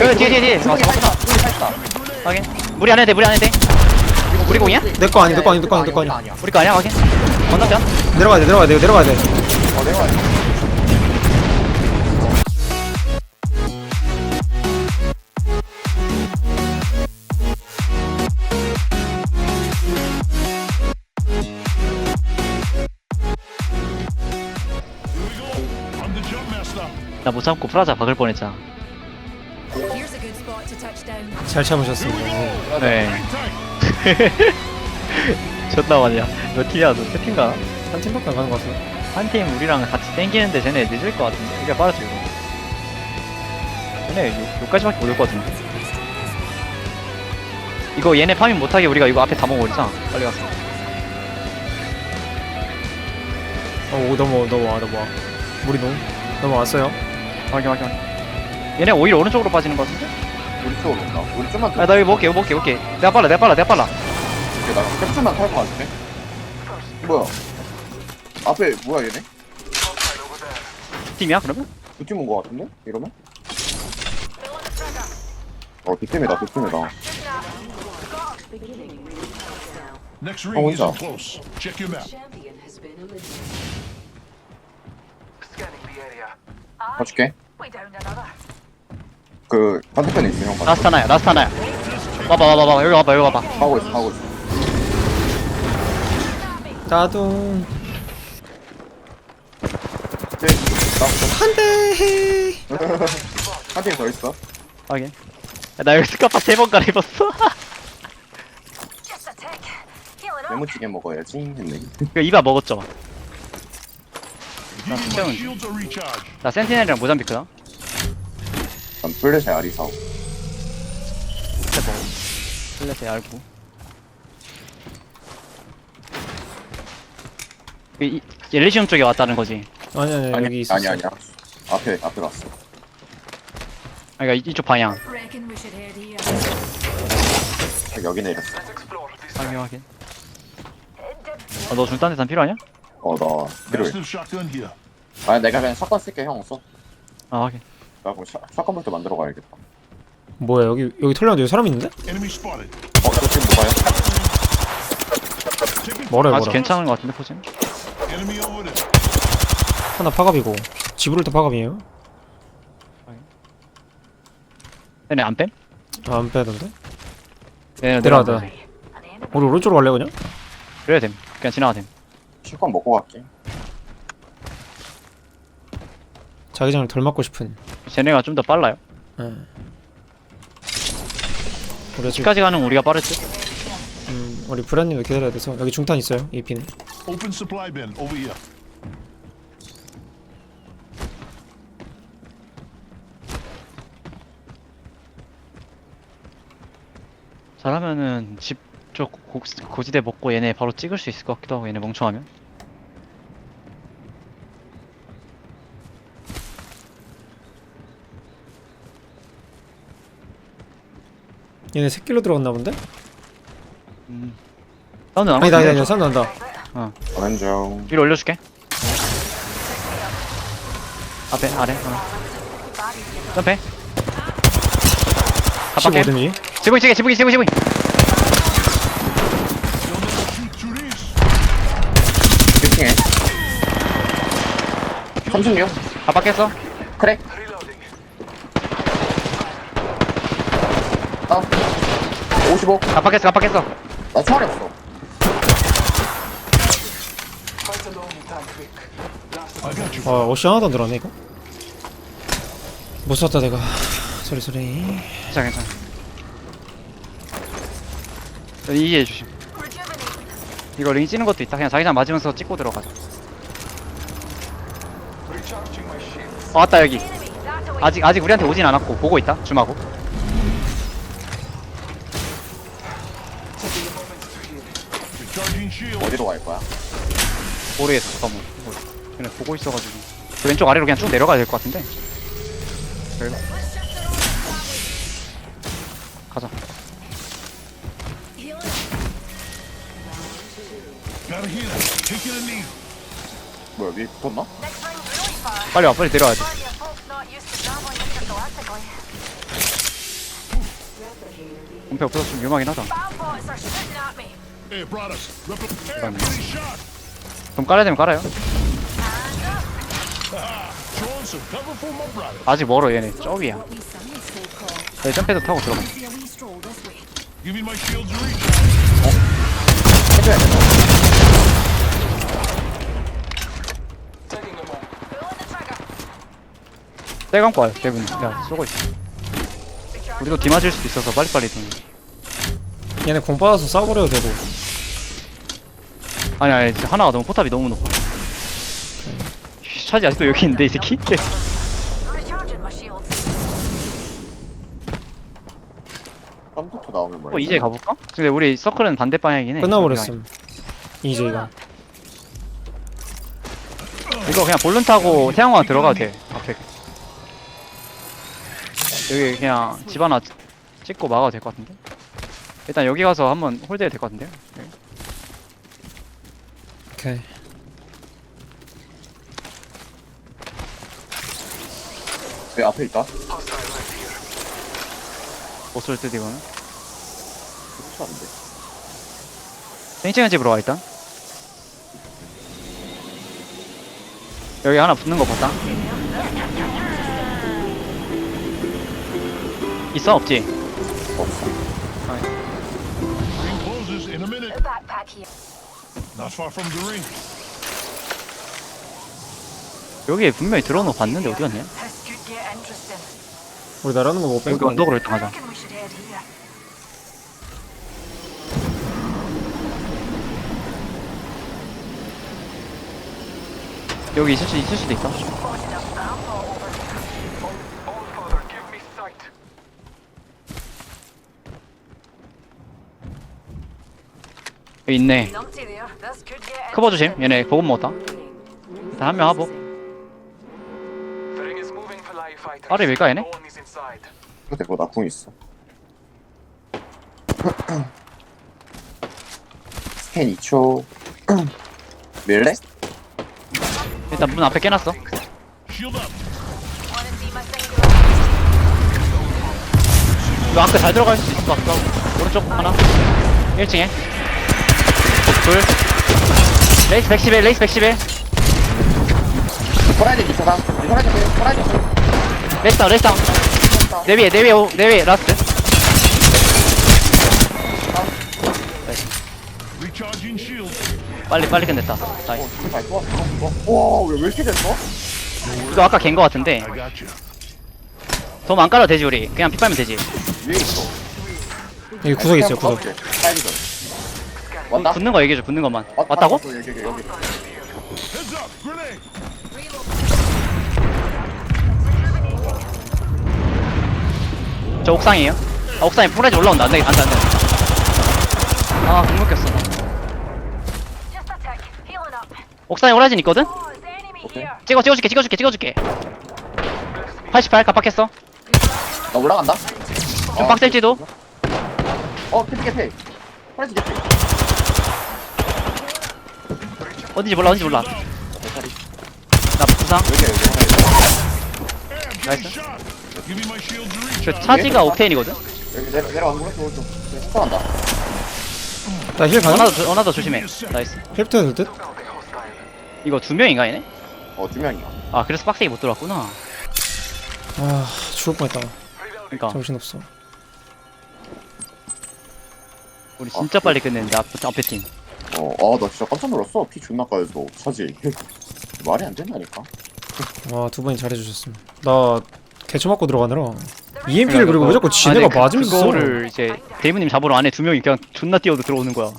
여기 뒤에 뒤에 뒤에. 아 잡았구나 확인. 무리 안 해도 돼 무리 안 해도 돼 이거 우리 공이야? 내 거 아니 내거 아니 내거 아니 내거 아니 아니야. 우리 거 아니야? 확인. 건너편? 내려가야 돼 내려가야 돼 내려가야 돼. 어 내가 나못 참고 프라자 박을 뻔했잖아 잘 참으셨습니다. 네. 존나 많이야. 몇 팀이야 너? 세 팀가? 한 팀밖에 안 가는 거 같아 한팀 우리랑 같이 땡기는데 쟤네 늦을 것 같은데. 이게 빠르지 이거. 쟤네 요, 요까지밖에 못 올 것 같은데 이거 얘네 파밍 못하게 우리가 이거 앞에 다 먹어버리자 빨리 가서. 어 넘어 넘어와 넘어와. 우리 넘 넘어왔어요. 확인 확인 확인. 얘네 오히려 오른쪽으로 빠지는 것 같은데? 우리 쪽으로 온다 우리 좀만 더 아나 이거 먹게 이거 먹게 먹게. 내가 빨라 내가 빨라 내가 빨라. 이렇게 나 캡슐만 탈 것 같은데? 뭐야? 앞에 뭐야 얘네? 팀이야 그러면? 두팀 온거 같은데? 이러면? 어 뒷팀이다 뒷팀이다. Next ring what's isn't up? close. Check your map. Champion has been eliminated. 봐줄게 그 반대편에 있어 형. 라스트 하나야 라스트 하나야. 와봐 와봐 와봐. 여기 와봐 여기 와봐. 하고 있어 하고 있어. 나도 쟤 안돼 한팀 더 있어? 확인. 야, 나 여기 스카파 세번 갈아입었어. 네모찌개 먹어야지. 했네. 이거 이바 먹었죠 my shields. 나 센티넬이랑 모잠비크다 난 플랫의 아리사오 플랫에 알고. 이, 이 엘리시움 쪽에 왔다는 거지? 아니 아니 여기 있었어. 아니 아니야. 앞에 앞에 갔어. 아 그러니까 이- 이쪽 방향. Reckon we should head here. 여기 내렸어 확인 확인. 아, 너 중딴 데산 필요하냐? 어 나 필요해. Massive shotgun here. 아 내가 그냥 샷건 쓸게 형 없어? 아 확인 나 그럼 샷- 샷건부터 만들어 가야겠다 뭐야 여기 여기 털렸는데 여기 사람 있는데? Enemy spotted. 어 저 지금 뭐 봐요? Taking 뭐래 아직 괜찮은 것 같은데 포진 enemy over there. 하나 파갑이고 지브를 또 파갑이에요 얘네 안 뺨? 아, 안 빼던데? 얘네 내려가다. 우리 오른쪽으로 갈래 그냥? 그래야 됨 그냥 지나가 됨 샷건 먹고 갈게 자기장을 덜 맞고 싶은. 쟤네가 좀 더 빨라요. 예. 우리가 지금 집까지 가는 우리가 빠르지? 음, 우리 브라님도 기다려야 돼서? 여기 중탄 있어요 AP는 Open supply bin over here. 잘하면은 집 쪽 고지대 먹고 얘네 바로 찍을 수 있을 것 같기도 하고 얘네 멍청하면 얘네 새끼로 들어갔나 본데? 음. 사운드 안 아니다 아니다? 아니다 사운드 난다. 안녕. 위로 올려줄게. 앞에 아래 어. 점프 갑박해 15든지 지붕이 지붕이 지붕이 지붕이. 1층에 36 갑박했어. 크랙 아 55. 갑박했어 갑박했어. 나 you. 아 어시 하나도 안 들어왔네 이거? 못 쐈다 내가. 소리 소리. 괜찮아 괜찮아. 이해해 주심. 이거 링 찌는 것도 있다. 그냥 자기장 맞으면서 찍고 들어가자 어 왔다 여기. 아직 아직 우리한테 오진 않았고 보고 있다. 줌하고 모르겠어 잠깐만 이거 그냥 보고 있어가지고 그 왼쪽 아래로 그냥 쭉 내려가야 될 것 같은데 여기로 가자. 뭐야 위에 붙었나? 빨리 와 빨리 내려와야 돼 공패 없어서 좀 위험하긴 하다. Hey. Repl- 좀 깔아야 되면 깔아요. 아직 멀어 얘네 저기야. 내 점패도 타고 들어가. 해줘야 돼. 떼감고 와요 대부분 야 쏘고 있어 우리도 뒤 맞을 수도 있어서 빨리빨리 좀 얘네 공 받아서 싸버려도 되고 아니 아니 진짜 하나가 너무 포탑이 너무 높아 차지 아직도 여기 있는데 이 새끼? Recharging my shields. 깜부터 나오면 뭐야? 어 이제 가볼까? 근데 우리 서클은 반대 방향이긴 해 끝나버렸음 이제가 이거 그냥 볼룬 타고 태양광 들어가도 돼 앞에 여기 그냥 집 하나 찍고 막아도 될 것 같은데 일단 여기 가서 한번 홀드해도 될것 같은데요 네. 오케이 왜 앞에 있다? 못쏠 듯 이거는 괜찮은데. 땡땡한 집으로 와 일단 여기 하나 붙는 거 봤다 있어 없지? 없어. Ring closes in a minute. Backpack here. Not far from the ring. 여기에 분명히 들어오는 거 봤는데 어디 갔냐? This could get interesting. 우리 나라는 거못 여기 뺀거 언덕으로 일단 가자 Reckon we should head here. 여기 있을 수 있을 수도 있다 over 여기 있네 커버 조심. 얘네 보급 먹었다 일단 한명 fighters. 아래 밀까 얘네? 근데 그거 나궁 있어. 스캔 2초. 밀래? 일단 문 앞에 깨놨어. 이거 아까 잘 들어갈 수 있을 것 하고 오른쪽 하나 1층에 둘 레이스 111 레이스 111 호라이즌 미쳐다. 호라이즌 호라이즌. 레이스 다운 레이스 다운 내 위에 내 위에 오- 내 위에 라스트 Recharging shields. 빨리 빨리 끝냈다 나이스 어, 제발 좋아. 와, 왜, 왜 이렇게 됐어? 이거 아까 갠거 같은데 I got you. 돔안 깔아도 되지 우리 그냥 피 빨면 되지 위에 있어. 여기 구석 있어요 구석 사이드. 왔다? 붙는 거 얘기해줘 붙는 것만 왔다, 왔다고? 왔어, 여기, 여기, 여기. Heads up. Grenade. 저 옥상이에요 아 옥상에 프레즈 올라온다 안돼 안돼 안돼 아. Healing up. 옥상에 호라진 있거든? Oh, here. 찍어 찍어줄게 찍어줄게 찍어줄게 88 깜빡했어 나 올라간다. 좀 빡셀지도 어, 캐피, 캐피. 호라이즌 캐피. 어딘지 몰라 어딘지 몰라. 나 부상 여기, 여기, reach. 저. 차지가 옥테인이거든? 여기 내려, 내려와. 여기 스쳐간다. 나힐 가능? 조- 어나더 조심해 나이스 해도 될 듯? 이거 두 명인가 얘네? 어, 두 명이야. 아 그래서 빡세게 못 들어왔구나 아 죽을 뻔했다 그니까 정신없어 우리 진짜 빨리 끝냈는데 앞, 앞에 팀 어, 아, 나 진짜 깜짝 놀랐어. 피 존나 까여서 차지. 말이 안 된다니까. 와두 분이 잘해주셨음 나 개쳐 맞고 들어가느라 EMP를 그리고 자꾸 지네가 아니, 그- 맞으면서 써? 그거를 이제 데이브님 잡으러 안에 두 명이 그냥 존나 뛰어도 들어오는 거야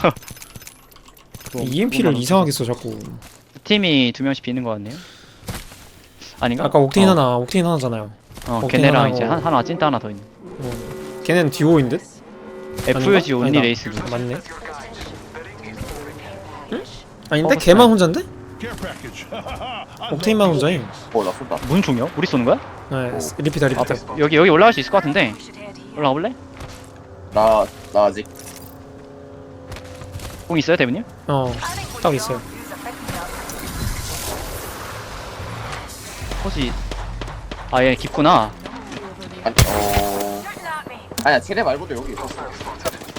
EMP를 이상하게 써 자꾸 팀이 두 명씩 비는 거 같네요 아닌가? 아까 옥테인 어, 하나 옥테인 하나잖아요 어 옥테인 걔네랑 하나고- 이제 한, 하나 찐따 하나 더 있네 어. 걔는 듀오인 듯? FUG 아닌가? 온리 아니다. 레이스 맞네 아닌데? 걔만 혼잔데? 옥테인만 혼자임 어, 나 쏜다. 뭔 중이야? 우리 쏘는 거야? 네 리피다 리피다 여기 여기 올라갈 수 있을 것 같은데. 올라가 볼래? 나, 나 아직. 공 있어요 대부님? 어딱 있어요 up. 혹시 아얘 깊구나 아니 어. 아니야 쟤네 말고도 여기 있었어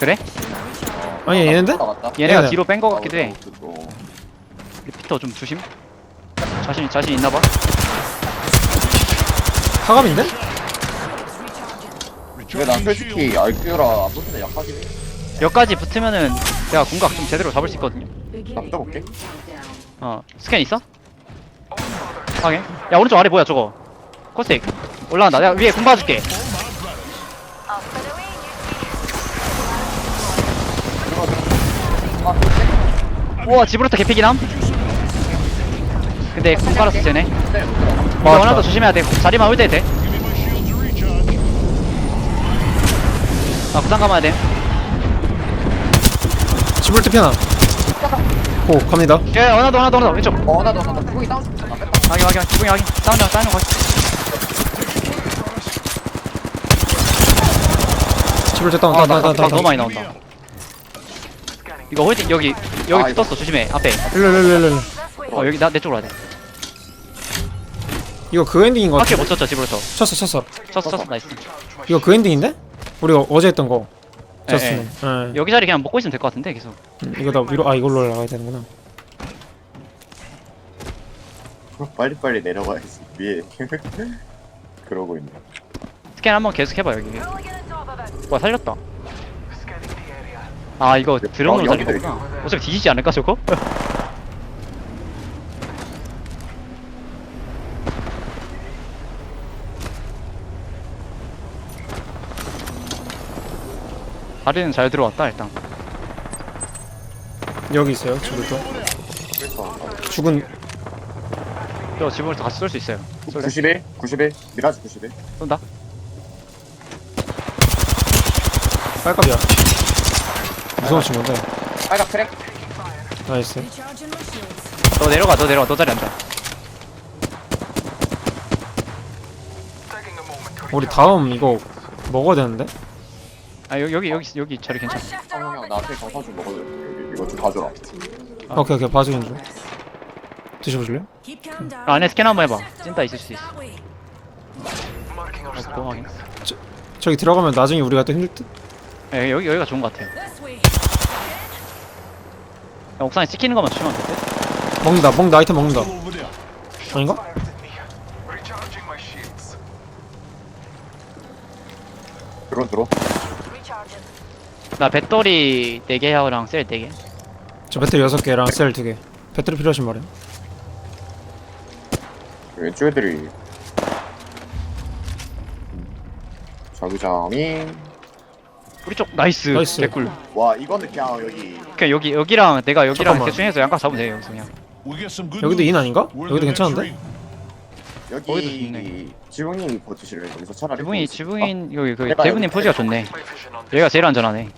그래? 아니 얘네인데? 나갔다. 얘네가 얘네. 뒤로 뺀 거 같기도 해. 어, 리피터 좀 조심. 자신 자신 있나봐. 하감인데? 근데 난 솔직히 알큐라 아무튼 약하긴 해. 여기까지 붙으면은 내가 공각 좀 제대로 잡을 수 있거든요. 나 붙어볼게. 어 스캔 있어? 확인. 야 오른쪽 아래 뭐야 저거? 코스틱. 올라간다. 내가 위에 공 봐줄게 Up and away, you 아 우와 지브로터 개피기남 근데 공 깔았어 쟤네 이거 맞다. 원한도 조심해야 돼 자리만 올때 돼. Give me my shield to recharge. 아 구상 감아야 돼. 지불 트 피하나 오 갑니다 예, 원하도 원하도 원하도 왼쪽. 어 나도 나도 구멍이 다운 나 뺐다 확인 확인 기둥이 확인. 다운장 다운장 확인. 지불 트 다운 아, 다운 나, 다운 나, 다운 너무 다운 많이 나온다. 이거 홀딩 여기 여기 아, 이거. 붙었어 조심해 앞에. 일로 일로 일로 일로. 어 여기 나 내 쪽으로 와야 돼. 이거 그 엔딩인 거 밖에 같아 못 쳤죠 집으로서. 쳤어 쳤어 쳤어 쳤어 나이스. 이거 그 엔딩인데? 우리가 어제 했던 거 예, 저스는 예. 여기 자리 그냥 먹고 있으면 될 것 같은데 계속. 음, 이거 나 위로 아 이걸로 올라가야 되는구나 빨리빨리 내려가야지 위에 그러고 있네 스캔 한번 계속 해봐 여기. 와 살렸다. 아 이거 드론으로 여기 살린 거구나. 어차피 뒤지지 않을까 저거? 다리는 잘 들어왔다 일단. 여기 있어요 지불도 그래서 죽은 저 집으로서 같이 쏠수 있어요. 쏠래? 91 91 미라지 91 쏜다. 빨갑이야 무서운 친구인데 빨간 트랙 나이스 너 내려가 너 내려가 너 자리 앉아. Moment to 우리 다음 이거 먹어야 되는데? 아 여기 여기 여기 여기 자리 괜찮아. 형형 orbit. 나한테 경사 좀 먹어줘 여기 이거 좀 가져라 아. 오케이 오케이 봐주는 중 드셔보실래요? 아, 안에 스캔 한번 해봐. 찐따 있을 수도 있어. our 어, 고마워. 저기 들어가면 나중에 우리가 또 힘들 듯? 예, 여기 여기가 좋은 것 같아요. 야, 옥상에 찍히는 것만 조심하면 될 듯? 먹는다 먹는다 아이템 먹는다. 아닌가? 들어 Recharging. 나 배터리 4개 하고랑 셀 4개. 저 배터리 6개랑 셀 2개 배터리 필요하신 말이에요 왼쪽 애들이 자기장이 우리 쪽 나이스. 나이스. 개꿀. 와 이거는 그냥 여기 그냥 여기 여기랑 내가 여기랑 잠깐만. 대충 해서 양각 잡으면 돼요 여기서 그냥. 여기도. 인 아닌가? 여기도 괜찮은데? 거기도 여기 좋네. 지붕님이 버티실래 여기서 차라리 지붕이 지붕인 여기 그 내가 대부님 여기 포지가 좋네. 여기가 제일 안전하네.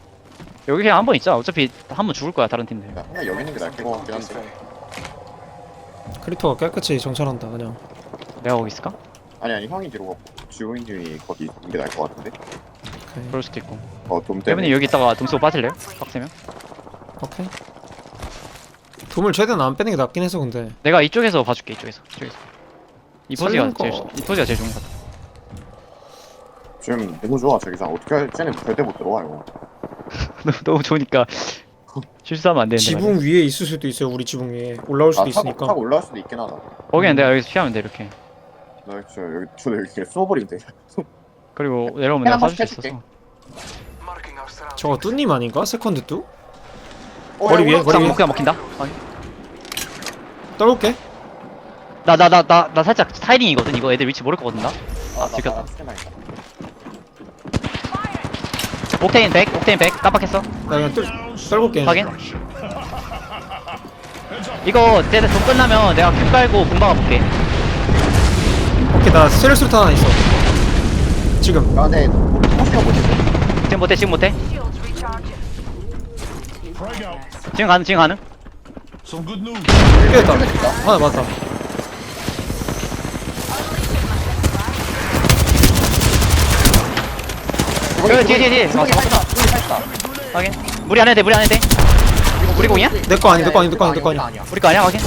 여기 그냥 한 번 있자. 어차피 한 번 죽을 거야 다른 팀들. 야, 그냥 여기 있는 게 나을 것 같긴 한데 크리토가 깨끗이 정찰한다 그냥 내가 거기 있을까? 아니 아니 형이 뒤로 가고 지붕님이 거기 있는 게 나을 것 같은데 오케이 그럴 수도 있고. 어돔 대부님 때문에 여기 있다가 동수 빠질래요? 빡세면? 오케이 돈을 최대한 안 빼는 게 낫긴 해서 근데 내가 이쪽에서 봐줄게 이쪽에서. 이쪽에서. 이 포지가 살리는 거- 제일 이 포지가 제일 좋은 것 같아. 지금 너무 좋아 자기장 어떻게 할 쟤네 절대 못 들어와요 너무- 너무 좋으니까 실수하면 안 되는데. 지붕 위에 있을 수도 있어요 우리 지붕 위에 올라올 수도 아 타고, 있으니까 타고 올라올 수도 있긴 하다 거기는 내가 여기서 피하면 돼 이렇게. 나 진짜 여기 저도 여기 그냥 돼 그리고 내려오면 내가 한번 사줄 수. 있어서. 저거 뚜님 아닌가? 세컨드 뚜? 어, 머리 야, 위에. 머리 옥상 위에. 먹 그냥 먹힌다. 떨굴게 나 나 나 나 나 살짝 타이링이거든. 이거 애들 위치 모를 거거든 나. 아, 나 들켰다. 있다. 옥테인 100, 옥테인 100 깜빡했어. 나 그냥 떨, 떨굴게 확인. 이거 내가 돈 끝나면 내가 큐 깔고 공방아 볼게. 오케이 나 세력수탄 하나 있어 지금 야, 네, 포스가 뭐지? 지금 못해, 지금 못해. 지금 가능, 지금 가능. Some good news. 깨졌다 하나 맞다 여기 뒤에, 뒤에, 뒤에. 어, 잡았다. 확인. 무리 안 해도 돼, 무리 안 해도 돼. 우리 공이야? 내 거 아니 내거 아니 내거 아니 내거 아니 우리 거 아니야, 확인.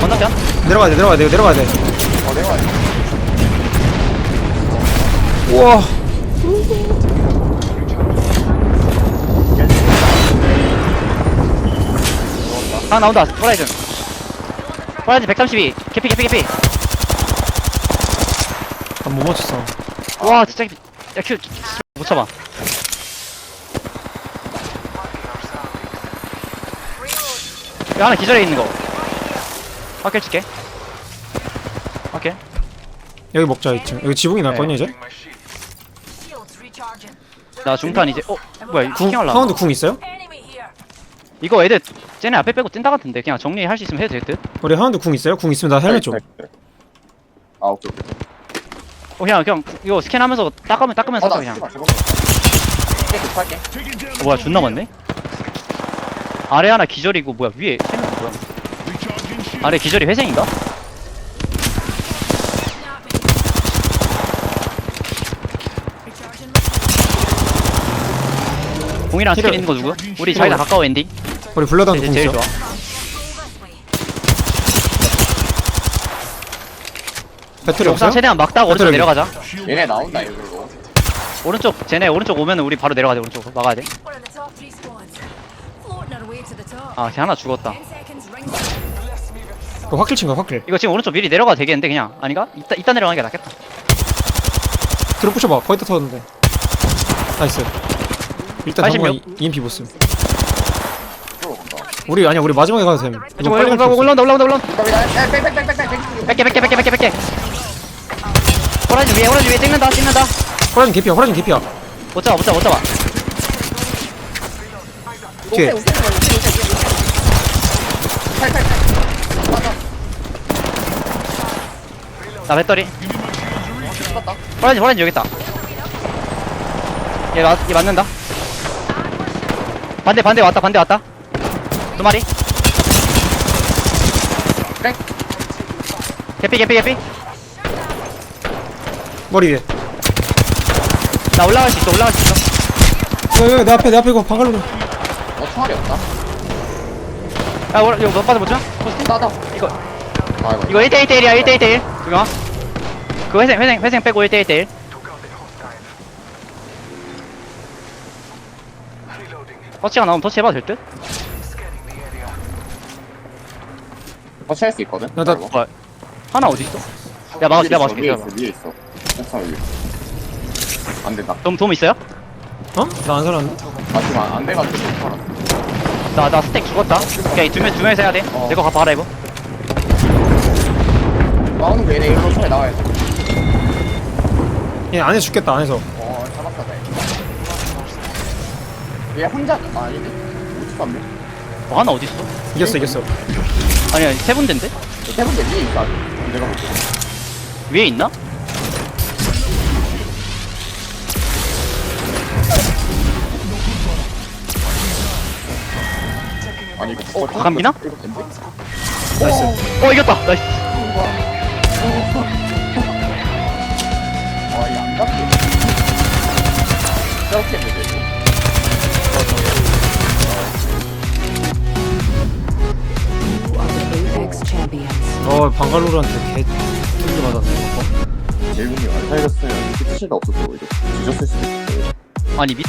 건너편. 내려가야 돼 내려가야 돼 내려가야 돼 어, 내가 우와. 하나 나온다. 호라이즌. 호라이즌 132 개피 개피 개피 아못 맞췄어. 와 진짜 개피 야큐. 못 참아. 야 하나 기절해 있는 거. 확킬 줄게. 확킬 여기 먹자 2층. 여기 지붕이 날거든요 이제 My shield. Shields recharging. 나 중탄 이제 어 뭐야 궁 킹 할라 파운드 궁 있어요? 이거 애들 쟤네 앞에 빼고 뛴다 같은데 그냥 정리할 수 있으면 해도 될 듯? 우리 하운드 궁 있어요? 궁 있으면 나 헬멧 좀아 오케이 오케이. 어 그냥 그냥 이거 스캔하면서 닦으면 닦으면서 아 나 그냥. 할게. 어, 뭐야 존나 많네? 아래 하나 기절이고 뭐야 위에 세 명 뭐야. 아래 기절이 회생인가? Recharging. 공이랑 힐을- 있는 거 누구? 우리 자기가 가까워 엔딩 우리 이제 궁 제일 있어 좋아. 배터리 없어요? 최대한 막다가 오른쪽 배터리 내려가자 얘네 나온다 이걸로 오른쪽 쟤네 오른쪽 오면 우리 바로 내려가야 돼 오른쪽 막아야 We're in the top three squads. Floating our way to the top. 돼아걔 하나 죽었다 Ten seconds. Rings. 그 확킬 친거 확킬 이거 지금 오른쪽 미리 내려가도 되겠는데 그냥 아닌가? 이따, 이따 내려가는 게 낫겠다 들어 부셔봐 거의 다 터졌는데 나이스 일단 86. 당분간 EMP 못씀 이쪽으로 간다 우리 아니야 우리 마지막에 가도 됨. 이거 빨리 올라- 갈 필요 없어. 올라온다 올라온다 올라온다. 뺄게 뺄게 뺄게 뺄게 뺄게 호라이즌 위에 호라이즌 위에 찍는다 찍는다. 호라진 개피야 호라진 개피야. 못 잡아 못 잡아 못 잡아. 뒤에 나 배터리. 호라이즌 호라이즌 여기 있다. 얘, 맞, 얘 맞는다 반대 반대 왔다 반대 왔다. 두 마리. 그래. 개피 개피 개피. 머리 위에. 나 올라갈 수 있어 올라갈 수 있어. 야야 내 앞에 내 앞에 이거 방갈로 어 총알이 없다. 야 올라 이거 못 받아 못 줘? 따다. 이거 아 이거 이거 1대1 대1이야 1대1 대1 두명아 그 회생 회생 회생 빼고 1대1 대1 터치가 나오면 터치 해봐도 될 듯? 터치할 수 있거든 나- 나-. 뭐야 하나 어디 있어? 야 막아 있어, 막을게 위에. 있어 위에 있어 위에 안 된다 돔, 돔 있어요? 어? 나 안 살았는데? 아 지금 안, 안 돼가지고 못 살아 나, 나 스택 죽었다 오케이 두명 두 명이서 해야 돼 어. 내거 갚아 이거 나오는 게 얘네 일로 차에 나와야 돼 얘 안에 죽겠다 안에서 어, 잡았다, 네. 얘 혼자, 아, 아니네. 못 잡네. 뭐 하나 어디 있어? 이겼어 이겼어 아니야 세 군데인데? 대 위에 있어, 아직. 내가 볼게. 위에 있나? 아니, 이거, 어, 박한빈아? 이거 된대? 나이스 어 이겼다 나이스 아, 이게 안 잡혀. 저렇게 어 방갈로르한테 개 뚫려 받았네 제일군이 안 살렸으면 이렇게 뜻이 없었어, 이거. 뒤졌을 수도 있어. 아니 밑에